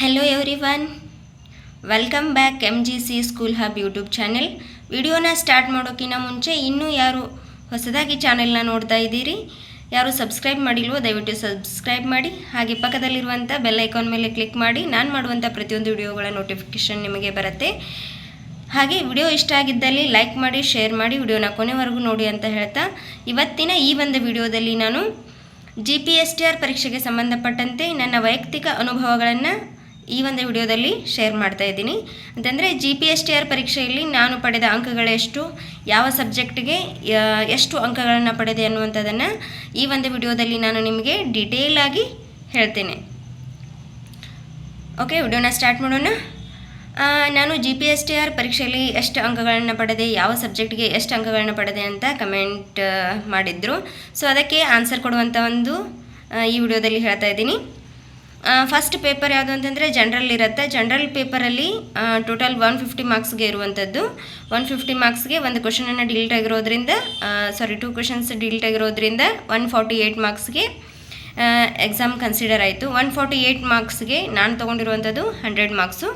Hello everyone welcome back M G C school hub YouTube channel ವಿಡಿಯೋನ start ಮಾಡೋಕ್ಕಿಂತ ಮುಂಚೆ ಇನ್ನೂ ಯಾರು ಹೊಸದಾಗಿ ಚಾನೆಲ್ನ ನೋಡ್ತಾ ಇದ್ದೀರಿ, ಯಾರು ಸಬ್ಸ್ಕ್ರೈಬ್ ಮಾಡಿಲ್ವೋ ದಯವಿಟ್ಟು ಸಬ್ಸ್ಕ್ರೈಬ್ ಮಾಡಿ. ಹಾಗೆ ಪಕ್ಕದಲ್ಲಿರುವಂಥ ಬೆಲ್ ಐಕಾನ್ ಮೇಲೆ ಕ್ಲಿಕ್ ಮಾಡಿ. ನಾನು ಮಾಡುವಂಥ ಪ್ರತಿಯೊಂದು ವಿಡಿಯೋಗಳ ನೋಟಿಫಿಕೇಷನ್ ನಿಮಗೆ ಬರುತ್ತೆ. ಹಾಗೆ ವಿಡಿಯೋ ಇಷ್ಟ ಆಗಿದ್ದಲ್ಲಿ ಲೈಕ್ ಮಾಡಿ ಶೇರ್ ಮಾಡಿ ವಿಡಿಯೋನ ಕೊನೆವರೆಗೂ ನೋಡಿ ಅಂತ ಹೇಳ್ತಾ, ಇವತ್ತಿನ ಈ ಒಂದು ವಿಡಿಯೋದಲ್ಲಿ ನಾನು G P S T R ಪರೀಕ್ಷೆಗೆ ಸಂಬಂಧಪಟ್ಟಂತೆ ನನ್ನ ವೈಯಕ್ತಿಕ ಅನುಭವಗಳನ್ನು ಈ ಒಂದು ವಿಡಿಯೋದಲ್ಲಿ ಶೇರ್ ಮಾಡ್ತಾ ಇದ್ದೀನಿ. ಅಂತಂದರೆ G P S T R ಪರೀಕ್ಷೆಯಲ್ಲಿ ನಾನು ಪಡೆದ ಅಂಕಗಳೆಷ್ಟು ಯಾವ ಸಬ್ಜೆಕ್ಟ್ಗೆ ಎಷ್ಟು ಅಂಕಗಳನ್ನು ಪಡೆದೆ ಅನ್ನುವಂಥದ್ದನ್ನು ಈ ಒಂದು ವಿಡಿಯೋದಲ್ಲಿ ನಾನು ನಿಮಗೆ ಡೀಟೇಲ್ ಆಗಿ ಹೇಳ್ತೇನೆ. ಓಕೆ ವಿಡಿಯೋನ ಸ್ಟಾರ್ಟ್ ಮಾಡೋಣ. ನಾನು G P S T R ಪರೀಕ್ಷೆಯಲ್ಲಿ ಎಷ್ಟು ಅಂಕಗಳನ್ನು ಪಡೆದೆ, ಯಾವ ಸಬ್ಜೆಕ್ಟ್ಗೆ ಎಷ್ಟು ಅಂಕಗಳನ್ನು ಪಡೆದೆ ಅಂತ ಕಮೆಂಟ್ ಮಾಡಿದ್ರು. ಸೊ ಅದಕ್ಕೆ ಆನ್ಸರ್ ಕೊಡುವಂಥ ಒಂದು ಈ ವಿಡಿಯೋದಲ್ಲಿ ಹೇಳ್ತಾ ಇದ್ದೀನಿ. ಫಸ್ಟ್ ಪೇಪರ್ ಯಾವುದು ಅಂತಂದರೆ ಜನರಲ್ ಇರುತ್ತೆ. ಜನರಲ್ ಪೇಪರಲ್ಲಿ ಟೋಟಲ್ ಒನ್ ಫಿಫ್ಟಿ ಮಾರ್ಕ್ಸ್ಗೆ ಇರುವಂಥದ್ದು ಒನ್ ಫಿಫ್ಟಿ ಮಾರ್ಕ್ಸ್ಗೆ ಒಂದು ಕ್ವಶನನ್ನು ಡಿಲೀಟ್ ಆಗಿರೋದ್ರಿಂದ ಸಾರಿ ಟೂ ಕ್ವಶನ್ಸ್ ಡಿಲೀಟ್ ಆಗಿರೋದ್ರಿಂದ ಒನ್ ಫಾರ್ಟಿ ಏಯ್ಟ್ ಮಾರ್ಕ್ಸ್ಗೆ ಎಕ್ಸಾಮ್ ಕನ್ಸಿಡರ್ ಆಯಿತು. ಒನ್ ಫಾರ್ಟಿ ಏಯ್ಟ್ ಮಾರ್ಕ್ಸ್ಗೆ ನಾನು ತೊಗೊಂಡಿರುವಂಥದ್ದು hundred marks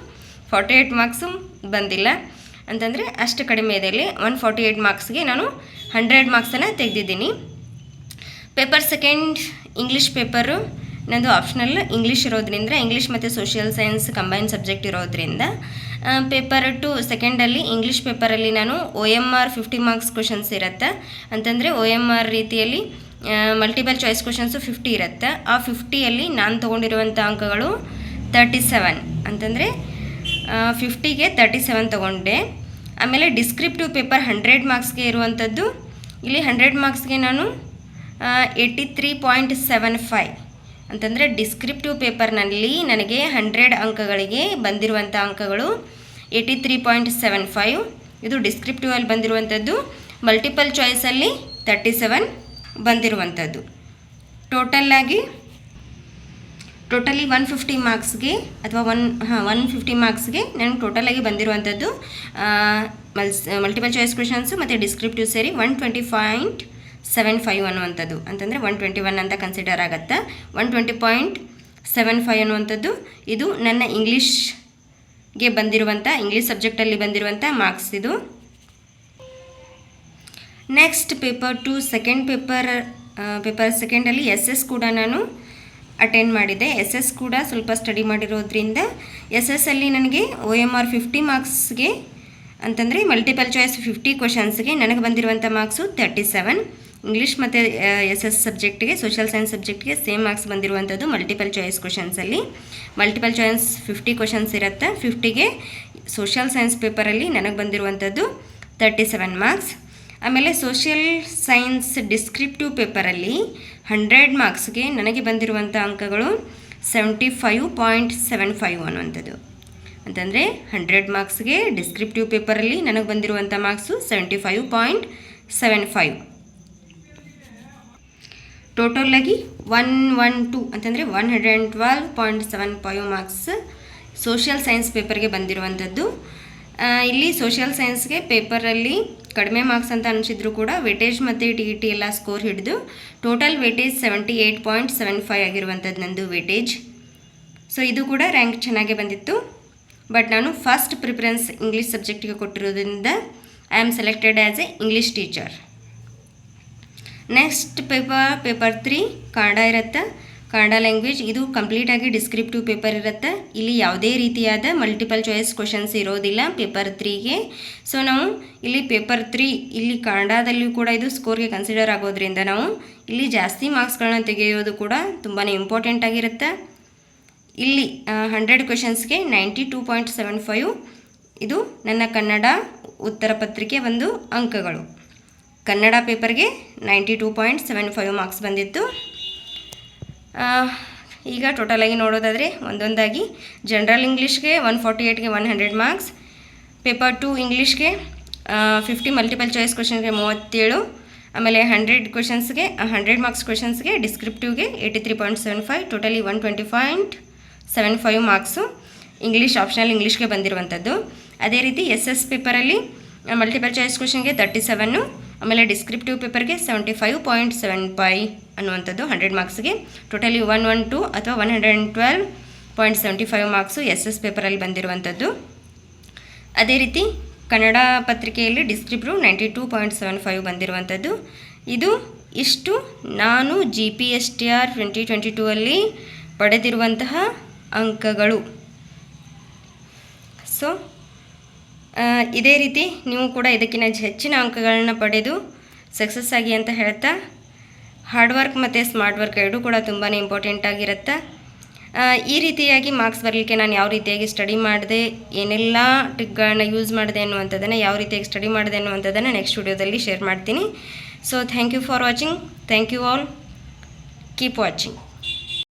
forty eight marks ಬಂದಿಲ್ಲ. ಅಂತಂದರೆ ಅಷ್ಟು ಕಡಿಮೆ ಇದೆ ಇಲ್ಲಿ. ಒನ್ ಫಾರ್ಟಿ ಏಯ್ಟ್ ಮಾರ್ಕ್ಸ್ಗೆ ನಾನು ಹಂಡ್ರೆಡ್ ಮಾರ್ಕ್ಸನ್ನು ತೆಗೆದಿದ್ದೀನಿ. ಪೇಪರ್ ಸೆಕೆಂಡ್ ಇಂಗ್ಲೀಷ್ ಪೇಪರು ನಂದು ಆಪ್ಷನಲ್ ಇಂಗ್ಲೀಷ್ ಇರೋದ್ರಿಂದ ಇಂಗ್ಲೀಷ್ ಮತ್ತು ಸೋಷಿಯಲ್ ಸೈನ್ಸ್ ಕಂಬೈನ್ ಸಬ್ಜೆಕ್ಟ್ ಇರೋದ್ರಿಂದ ಪೇಪರ್ ಟು ಸೆಕೆಂಡಲ್ಲಿ ಇಂಗ್ಲೀಷ್ ಪೇಪರಲ್ಲಿ ನಾನು O M R fifty marks questions ಇರುತ್ತೆ. ಅಂತಂದರೆ ಒ ಎಂ ಆರ್ ರೀತಿಯಲ್ಲಿ ಮಲ್ಟಿಪಲ್ ಚಾಯ್ಸ್ ಕ್ವಶನ್ಸು ಫಿಫ್ಟಿ ಇರುತ್ತೆ. ಆ ಫಿಫ್ಟಿಯಲ್ಲಿ ನಾನು ತೊಗೊಂಡಿರುವಂಥ ಅಂಕಗಳು ತರ್ಟಿ ಸೆವೆನ್ ಅಂತಂದರೆ ಫಿಫ್ಟಿಗೆ ತರ್ಟಿ ಸೆವೆನ್ ತೊಗೊಂಡೆ. ಆಮೇಲೆ ಡಿಸ್ಕ್ರಿಪ್ಟಿವ್ ಪೇಪರ್ ಹಂಡ್ರೆಡ್ ಮಾರ್ಕ್ಸ್ಗೆ ಇರುವಂಥದ್ದು ಇಲ್ಲಿ ಹಂಡ್ರೆಡ್ ಮಾರ್ಕ್ಸ್ಗೆ ನಾನು eighty three point seven five ಅಂತಂದರೆ ಡಿಸ್ಕ್ರಿಪ್ಟಿವ್ ಪೇಪರ್ನಲ್ಲಿ ನನಗೆ ಹಂಡ್ರೆಡ್ ಅಂಕಗಳಿಗೆ ಬಂದಿರುವಂಥ ಅಂಕಗಳು eighty three point seven five ಇದು ಡಿಸ್ಕ್ರಿಪ್ಟಿವಲ್ಲಿ ಬಂದಿರುವಂಥದ್ದು. ಮಲ್ಟಿಪಲ್ ಚಾಯ್ಸಲ್ಲಿ ತರ್ಟಿ ಸೆವೆನ್ ಬಂದಿರುವಂಥದ್ದು. ಟೋಟಲ್ಲಾಗಿ ಟೋಟಲಿ ಒನ್ ಫಿಫ್ಟಿ ಮಾರ್ಕ್ಸ್ಗೆ ಅಥವಾ ಒನ್ ಹಾಂ ಒನ್ ಫಿಫ್ಟಿ ಮಾರ್ಕ್ಸ್ಗೆ ನನಗೆ ಟೋಟಲಾಗಿ ಬಂದಿರುವಂಥದ್ದು. ಮಲ್ಸ್ ಮಲ್ಟಿಪಲ್ ಚಾಯ್ಸ್ ಕ್ವೆಶನ್ಸು ಮತ್ತು ಡಿಸ್ಕ್ರಿಪ್ಟಿವ್ ಸೇರಿ one twenty point seven five ಅನ್ನುವಂಥದ್ದು. ಅಂತಂದರೆ ಒನ್ ಟ್ವೆಂಟಿ ಒನ್ ಅಂತ ಕನ್ಸಿಡರ್ ಆಗುತ್ತೆ. One twenty point seven five ಅನ್ನುವಂಥದ್ದು, ಇದು ನನ್ನ ಇಂಗ್ಲೀಷ್ಗೆ ಬಂದಿರುವಂಥ ಇಂಗ್ಲೀಷ್ ಸಬ್ಜೆಕ್ಟಲ್ಲಿ ಬಂದಿರುವಂಥ ಮಾರ್ಕ್ಸ್ ಇದು. Next paper two second paper paper ಸೆಕೆಂಡಲ್ಲಿ S S ಕೂಡ ನಾನು ಅಟೆಂಡ್ ಮಾಡಿದೆ ಎಸ್ ಎಸ್ ಕೂಡ ಸ್ವಲ್ಪ ಸ್ಟಡಿ ಮಾಡಿರೋದ್ರಿಂದ ಎಸ್ ಎಸ್ ಅಲ್ಲಿ ನನಗೆ ಒ ಎಂ ಆರ್ ಫಿಫ್ಟಿ ಮಾರ್ಕ್ಸ್ಗೆ ಅಂತಂದರೆ ಮಲ್ಟಿಪಲ್ ಚಾಯ್ಸ್ ಫಿಫ್ಟಿ ಕ್ವಶನ್ಸ್ಗೆ ನನಗೆ ಬಂದಿರುವಂಥ ಮಾರ್ಕ್ಸು ತರ್ಟಿ ಸೆವೆನ್ ಇಂಗ್ಲೀಷ್ ಮತ್ತು ಎಸ್ ಎಸ್ ಸಬ್ಜೆಕ್ಟ್ಗೆ ಸೋಷಿಯಲ್ ಸೈನ್ಸ್ ಸಬ್ಜೆಕ್ಟ್ಗೆ ಸೇಮ್ ಮಾರ್ಕ್ಸ್ ಬಂದಿರುವಂಥದ್ದು ಮಲ್ಟಿಪಲ್ ಚಾಯ್ಸ್ ಕ್ವಶನ್ಸಲ್ಲಿ ಮಲ್ಟಿಪಲ್ ಚಾಯ್ಸ್ ಫಿಫ್ಟಿ ಕ್ವಶನ್ಸ್ ಇರುತ್ತೆ. ಫಿಫ್ಟಿಗೆ ಸೋಷಿಯಲ್ ಸೈನ್ಸ್ ಪೇಪರಲ್ಲಿ ನನಗೆ ಬಂದಿರುವಂಥದ್ದು ತರ್ಟಿ ಸೆವೆನ್ ಮಾರ್ಕ್ಸ್ ಆಮೇಲೆ ಸೋಷಿಯಲ್ ಸೈನ್ಸ್ ಡಿಸ್ಕ್ರಿಪ್ಟಿವ್ ಪೇಪರಲ್ಲಿ ಹಂಡ್ರೆಡ್ ಮಾರ್ಕ್ಸ್ಗೆ ನನಗೆ ಬಂದಿರುವಂಥ ಅಂಕಗಳು seventy five point seven five ಅನ್ನುವಂಥದ್ದು. ಅಂತಂದರೆ ಹಂಡ್ರೆಡ್ ಮಾರ್ಕ್ಸ್ಗೆ ಡಿಸ್ಕ್ರಿಪ್ಟಿವ್ ಪೇಪರಲ್ಲಿ ನನಗೆ ಬಂದಿರುವಂಥ marks seventy five point seven five ಟೋಟಲಾಗಿ one one two ಅಂತಂದರೆ one hundred and twelve point seven five marks social science ಪೇಪರ್ಗೆ ಬಂದಿರುವಂಥದ್ದು. ಇಲ್ಲಿ ಸೋಷಿಯಲ್ ಸೈನ್ಸ್ಗೆ ಪೇಪರಲ್ಲಿ ಕಡಿಮೆ ಮಾರ್ಕ್ಸ್ ಅಂತ ಅನಿಸಿದ್ರು ಕೂಡ ವೇಟೇಜ್ ಮತ್ತು ಟಿ ಇ ಟಿ ಎಲ್ಲ ಸ್ಕೋರ್ ಹಿಡಿದು total weightage seventy eight point seven five ಆಗಿರುವಂಥದ್ದು ನಂದು ವೇಟೇಜ್ ಸೊ ಇದು ಕೂಡ ರ್ಯಾಂಕ್ ಚೆನ್ನಾಗೇ ಬಂದಿತ್ತು. ಬಟ್ ನಾನು ಫಸ್ಟ್ ಪ್ರಿಫರೆನ್ಸ್ ಇಂಗ್ಲೀಷ್ ಸಬ್ಜೆಕ್ಟಿಗೆ ಕೊಟ್ಟಿರೋದ್ರಿಂದ I am selected as a English teacher next paper paper three Kannada ಇರುತ್ತೆ. ಕನ್ನಡ ಲ್ಯಾಂಗ್ವೇಜ್ ಇದು ಕಂಪ್ಲೀಟಾಗಿ ಡಿಸ್ಕ್ರಿಪ್ಟಿವ್ ಪೇಪರ್ ಇರುತ್ತೆ. ಇಲ್ಲಿ ಯಾವುದೇ ರೀತಿಯಾದ ಮಲ್ಟಿಪಲ್ ಚಾಯ್ಸ್ ಕ್ವಶನ್ಸ್ ಇರೋದಿಲ್ಲ ಪೇಪರ್ ತ್ರೀಗೆ ಸೊ ನಾವು ಇಲ್ಲಿ ಪೇಪರ್ ತ್ರೀ ಇಲ್ಲಿ ಕನ್ನಡದಲ್ಲಿಯೂ ಕೂಡ ಇದು ಸ್ಕೋರ್ಗೆ ಕನ್ಸಿಡರ್ ಆಗೋದ್ರಿಂದ ನಾವು ಇಲ್ಲಿ ಜಾಸ್ತಿ ಮಾರ್ಕ್ಸ್ಗಳನ್ನ ತೆಗೆಯೋದು ಕೂಡ ತುಂಬಾ ಇಂಪಾರ್ಟೆಂಟ್ ಆಗಿರುತ್ತೆ. ಇಲ್ಲಿ hundred ಕ್ವೆಶನ್ಸ್ಗೆ ninety two point seven five ಇದು ನನ್ನ ಕನ್ನಡ ಉತ್ತರ ಪತ್ರಿಕೆ ಒಂದು ಅಂಕಗಳು. ಕನ್ನಡ ಪೇಪರ್ಗೆ ninety two point seven five marks ಬಂದಿತ್ತು. ಈಗ ಟೋಟಲಾಗಿ ನೋಡೋದಾದರೆ ಒಂದೊಂದಾಗಿ ಜನರಲ್ ಇಂಗ್ಲೀಷ್ಗೆ one forty ಏಯ್ಟ್ಗೆ one hundred marks paper two ಇಂಗ್ಲೀಷ್ಗೆ fifty multiple choice ಕ್ವಶನ್ಗೆ ಮೂವತ್ತೇಳು, ಆಮೇಲೆ ಹಂಡ್ರೆಡ್ ಕ್ವಶನ್ಸ್ಗೆ ಹಂಡ್ರೆಡ್ ಮಾರ್ಕ್ಸ್ ಕ್ವಶನ್ಸ್ಗೆ ಡಿಸ್ಕ್ರಿಪ್ಟಿವ್ಗೆ eighty three point seven five totally one twenty point seven five marks English optional ಇಂಗ್ಲೀಷ್ಗೆ ಬಂದಿರುವಂಥದ್ದು. ಅದೇ ರೀತಿ ಎಸ್ ಎಸ್ ಪೇಪರಲ್ಲಿ ಮಲ್ಟಿಪಲ್ ಚಾಯ್ಸ್ ಕ್ವಶನ್ಗೆ ತರ್ಟಿ ಸೆವೆನ್ನು ಆಮೇಲೆ ಡಿಸ್ಕ್ರಿಪ್ಟಿವ್ ಪೇಪರ್ಗೆ seventy five point seven five ಅನ್ನುವಂಥದ್ದು ಹಂಡ್ರೆಡ್ ಮಾರ್ಕ್ಸ್ಗೆ ಟೋಟಲಿ ಒನ್ ಒನ್ ಟು ಅಥವಾ one hundred and twelve point seventy five marks S S ಪೇಪರಲ್ಲಿ ಬಂದಿರುವಂಥದ್ದು. ಅದೇ ರೀತಿ ಕನ್ನಡ ಪತ್ರಿಕೆಯಲ್ಲಿ descriptive ninety two point seven five ಬಂದಿರುವಂಥದ್ದು. ಇದು ಇಷ್ಟು ನಾನು G P S T R twenty twenty two ಅಲ್ಲಿ ಪಡೆದಿರುವಂತಹ ಅಂಕಗಳು. ಸೊ ಇದೇ ರೀತಿ ನೀವು ಕೂಡ ಇದಕ್ಕಿಂತ ಹೆಚ್ಚಿನ ಅಂಕಗಳನ್ನ ಪಡೆದು ಸಕ್ಸಸ್ ಆಗಿ ಅಂತ ಹೇಳ್ತಾ ಹಾರ್ಡ್ ವರ್ಕ್ ಮತ್ತು ಸ್ಮಾರ್ಟ್ ವರ್ಕ್ ಎರಡೂ ಕೂಡ ತುಂಬಾ ಇಂಪಾರ್ಟೆಂಟ್ ಆಗಿರುತ್ತೆ. ಈ ರೀತಿಯಾಗಿ ಮಾರ್ಕ್ಸ್ ಬರಲಿಕ್ಕೆ ನಾನು ಯಾವ ರೀತಿಯಾಗಿ ಸ್ಟಡಿ ಮಾಡಿದೆ, ಏನೆಲ್ಲ ಟ್ರಿಕ್ಗಳನ್ನ ಯೂಸ್ ಮಾಡಿದೆ ಅನ್ನುವಂಥದ್ದನ್ನು ಯಾವ ರೀತಿಯಾಗಿ ಸ್ಟಡಿ ಮಾಡಿದೆ ಅನ್ನುವಂಥದ್ದನ್ನು ನೆಕ್ಸ್ಟ್ ವಿಡಿಯೋದಲ್ಲಿ ಶೇರ್ ಮಾಡ್ತೀನಿ. So thank you for watching thank you all keep watching